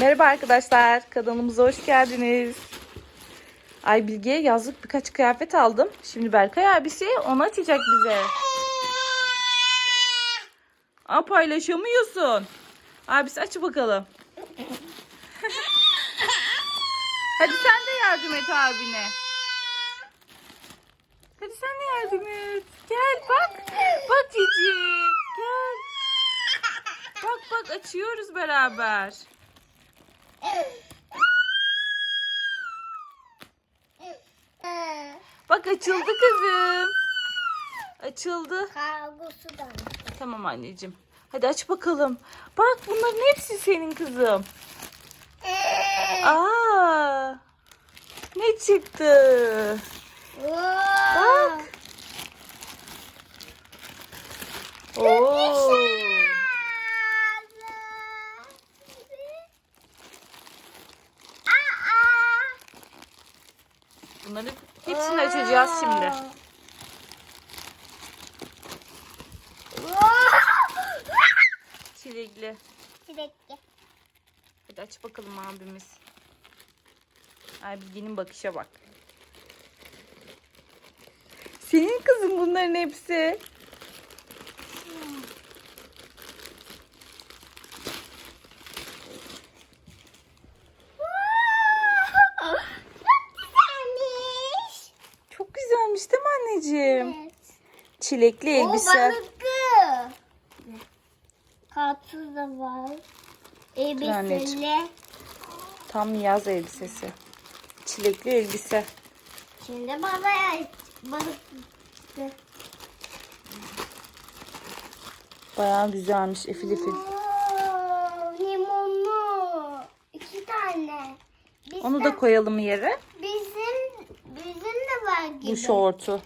Merhaba arkadaşlar, kanalımıza hoş geldiniz. Ay Bilge'ye yazlık birkaç kıyafet aldım. Şimdi Berkay abisi onu açacak bize. Aa paylaşamıyorsun. Abisi aç bakalım. Hadi sen de yardım et abine. Hadi sen de yardım et. Gel bak. Bak Cici. Gel. Bak bak açıyoruz beraber. Bak açıldı kızım. Açıldı. Kargosu da. Tamam anneciğim. Hadi aç bakalım. Bak bunların hepsi senin kızım. Aa! Ne çıktı? Bak. Oo! Bunları hepsini açacağız şimdi. Çilekli. Çilekli. Hadi aç bakalım abimiz. Ay Bilge'nin bakışa bak. Senin kızın bunların hepsi. Güzelmiş. Çok güzelmiş değil mi anneciğim? Evet. Çilekli O elbise. balıklı. Kartuz da var. Elbiseli. Tam yaz elbisesi. Çilekli elbise. Şimdi balık. Balıklı. Bayağı güzelmiş efil efil. Limonlu. İki tane. Biz Onu da koyalım yere. Bizim bizim de var gibi. Bu şortu.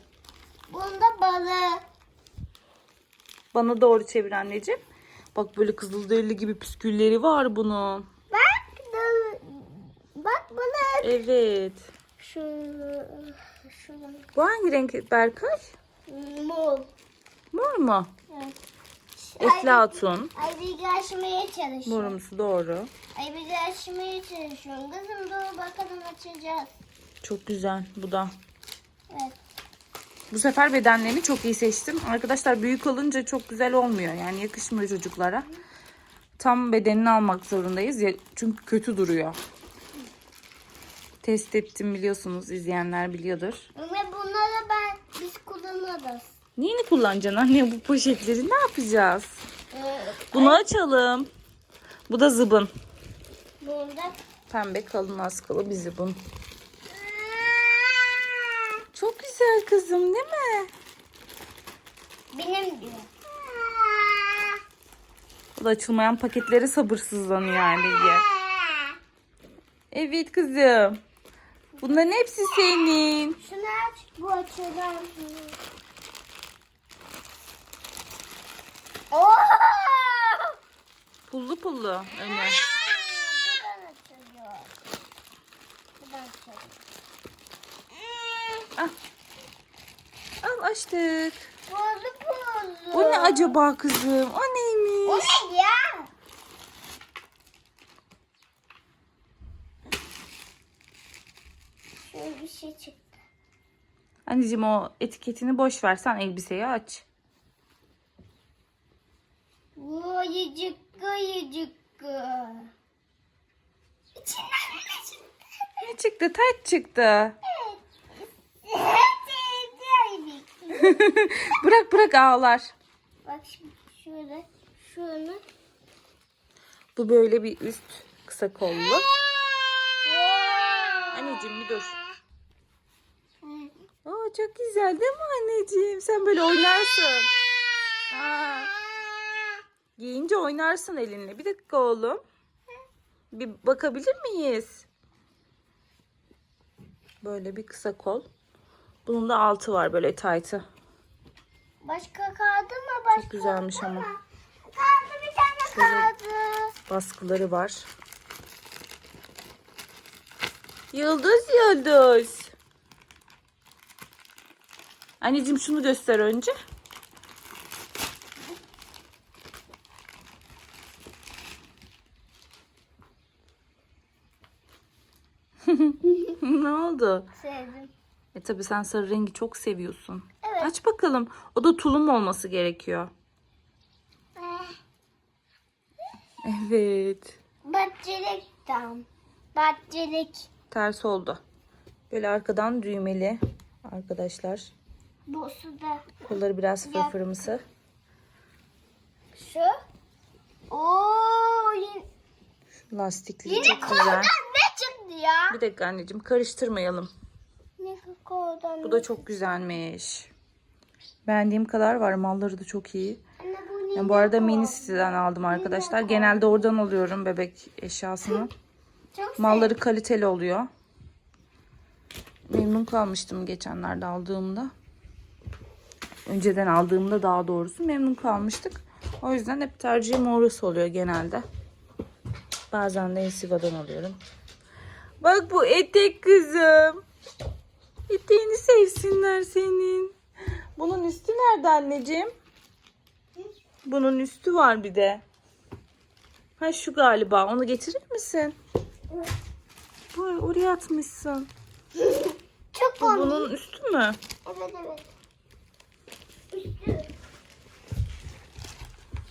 Bunda balık. Bana doğru çevir anneciğim. Bak böyle kızılderili gibi püskülleri var bunun. Bak da, bak balık. Evet. Şu şuradan Bu hangi renk Berkay? mol. Mor mu? Evet. Eflatun. Ay bir açmaya çalışıyorum. Morumsu doğru. Ay bir açmaya çalışıyorum. Kızım dur bakalım açacağız. Çok güzel bu da. Evet. Bu sefer bedenlerini çok iyi seçtim. Arkadaşlar büyük olunca çok güzel olmuyor. Yani yakışmıyor çocuklara. Tam bedenini almak zorundayız. ya- Çünkü kötü duruyor. Test ettim biliyorsunuz. izleyenler biliyordur. Ve bunları ben biz kullanırız. Neyini kullanacaksın anne bu poşetleri? Ne yapacağız? Ee, Bunu açalım. Bu da zıbın. burada Pembe kalın askılı bir zıbın. Çok güzel kızım değil mi? benim diyor. Bu da açılmayan paketleri sabırsızlanıyor yani Bilge. Evet kızım. Bunların hepsi senin. Şunu aç. Bu. Oo! Pullu pullu önü. Buradan açılıyor. Buradan açılıyor. Ah. Al açtık. Bozdu bozdu. O ne acaba kızım? O O neymiş? ne ya? Şöyle bir şey çıktı. Anneciğim o etiketini boş ver. Sen elbiseyi aç. Yıcıkkı yıcıkkı. İçinden ne çıktı? Ne çıktı? Tayt çıktı. bırak bırak ağlar. Bak şimdi şöyle şunu. Bu böyle bir üst kısa kollu. Anneciğim bir dur. Aa, çok güzel değil mi anneciğim? Sen böyle oynarsın. Aa, giyince oynarsın elinle. Bir dakika oğlum. Bir bakabilir miyiz? Böyle bir kısa kol. Bunun da altı var böyle taytı. Başka kaldı mı? Başka Çok güzelmiş ama. mı? Kaldı bir tane kaldı. Baskıları var. Yıldız yıldız. Anneciğim şunu göster önce. ne oldu? Sevdim. E tabi sen sarı rengi çok seviyorsun. Evet. Aç bakalım. O da tulum olması gerekiyor. Evet. Bahçelik tam. Bahçelik. Ters oldu. Böyle arkadan düğmeli arkadaşlar. Bu suda. Kolları biraz fırfırımsı. Şu. Oo, yine, Lastikli yine çok koldan güzel. ne çıktı ya? Bir dakika anneciğim karıştırmayalım. Ne koldan? Bu da çok güzelmiş. Beğendiğim kadar var. Malları da çok iyi. Anne bu? Yani bu arada mini siteden aldım arkadaşlar. Genelde oradan alıyorum bebek eşyasını. Çok Malları kaliteli oluyor. Memnun kalmıştım geçenlerde aldığımda. Önceden aldığımda daha doğrusu memnun kalmıştık. O yüzden hep tercihim orası oluyor genelde. Bazen de Ensiva'dan alıyorum. Bak bu etek kızım. Eteğini sevsinler senin. Bunun üstü nerede anneciğim? Bunun üstü var bir de. Ha şu galiba. Onu getirir misin? Bu oraya atmışsın. Çok Bu bunun üstü mü? Evet evet. Üstü.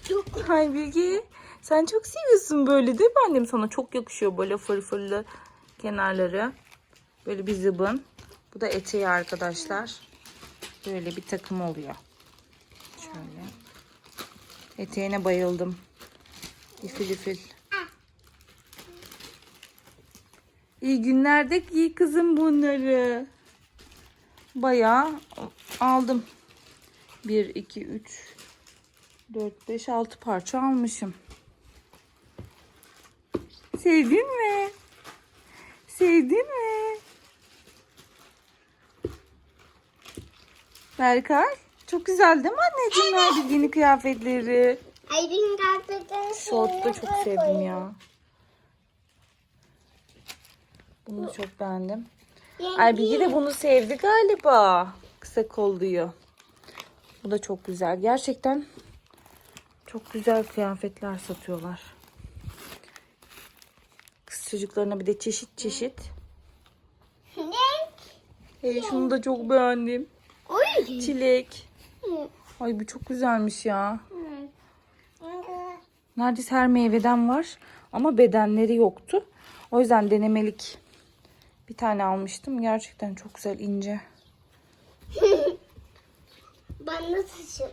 Çok Ay Bilge sen çok seviyorsun böyle değil mi annem? Sana çok yakışıyor böyle fırfırlı kenarları. Böyle bir zıbın. Bu da eteği arkadaşlar. Böyle bir takım oluyor. Şöyle. Eteğine bayıldım. İfil ifil. İyi günlerde giy kızım bunları. Bayağı aldım. 1, 2, 3, 4, 5, 6 parça almışım. Sevdin mi? Sevdin mi? Berkay, çok güzel değil mi anneciğim verdi yeni kıyafetleri? Aydın kartı Şort da çok sevdim ya. Bunu çok beğendim. Ay Bilgi de bunu sevdi galiba. Kısa kolluyor. Bu da çok güzel. Gerçekten çok güzel kıyafetler satıyorlar. Kız çocuklarına bir de çeşit çeşit. Hey, şunu da çok beğendim. Çilek. Ay bu çok güzelmiş ya. Neredeyse her meyveden var. Ama bedenleri yoktu. O yüzden denemelik bir tane almıştım. Gerçekten çok güzel ince. Ben nasıl şey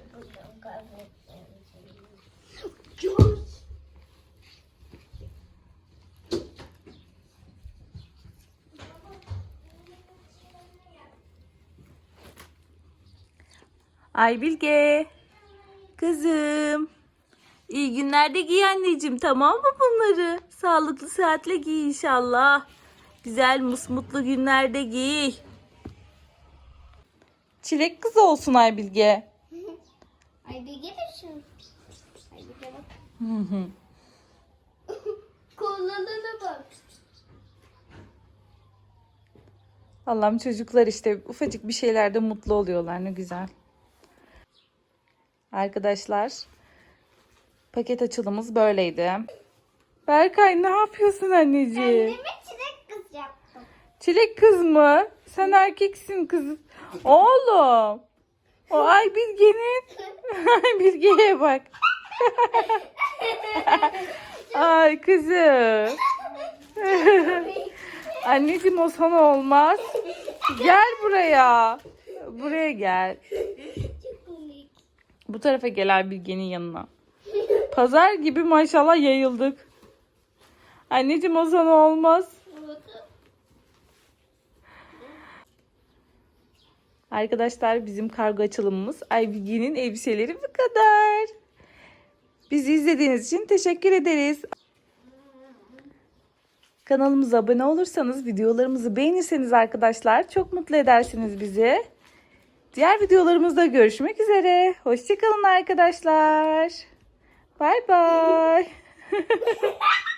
Ay Bilge. Kızım. İyi günlerde giy anneciğim tamam mı bunları? Sağlıklı saatle giy inşallah. Güzel musmutlu günlerde giy. Çilek kızı olsun Ay Bilge. Ay. Ay gel bak. Hı hı. Kollarına bak. Allah'ım çocuklar işte ufacık bir şeylerde mutlu oluyorlar ne güzel. Arkadaşlar paket açılımız böyleydi. Berkay ne yapıyorsun anneciğim? Kendime çilek kız yaptım. Çilek kız mı? Sen erkeksin kız. Oğlum. O ay Bilge'nin. Ay Bilge'ye bak. ay kızım. Anneciğim o sana olmaz. Gel buraya. Buraya gel. Bu tarafa gel Bilge'nin yanına. Pazar gibi maşallah yayıldık. Anneciğim o sana olmaz. Arkadaşlar bizim kargo açılımımız Aybilge'nin elbiseleri bu kadar. Bizi izlediğiniz için teşekkür ederiz. Kanalımıza abone olursanız, videolarımızı beğenirseniz arkadaşlar çok mutlu edersiniz bizi. Diğer videolarımızda görüşmek üzere. Hoşçakalın arkadaşlar. Bay bay.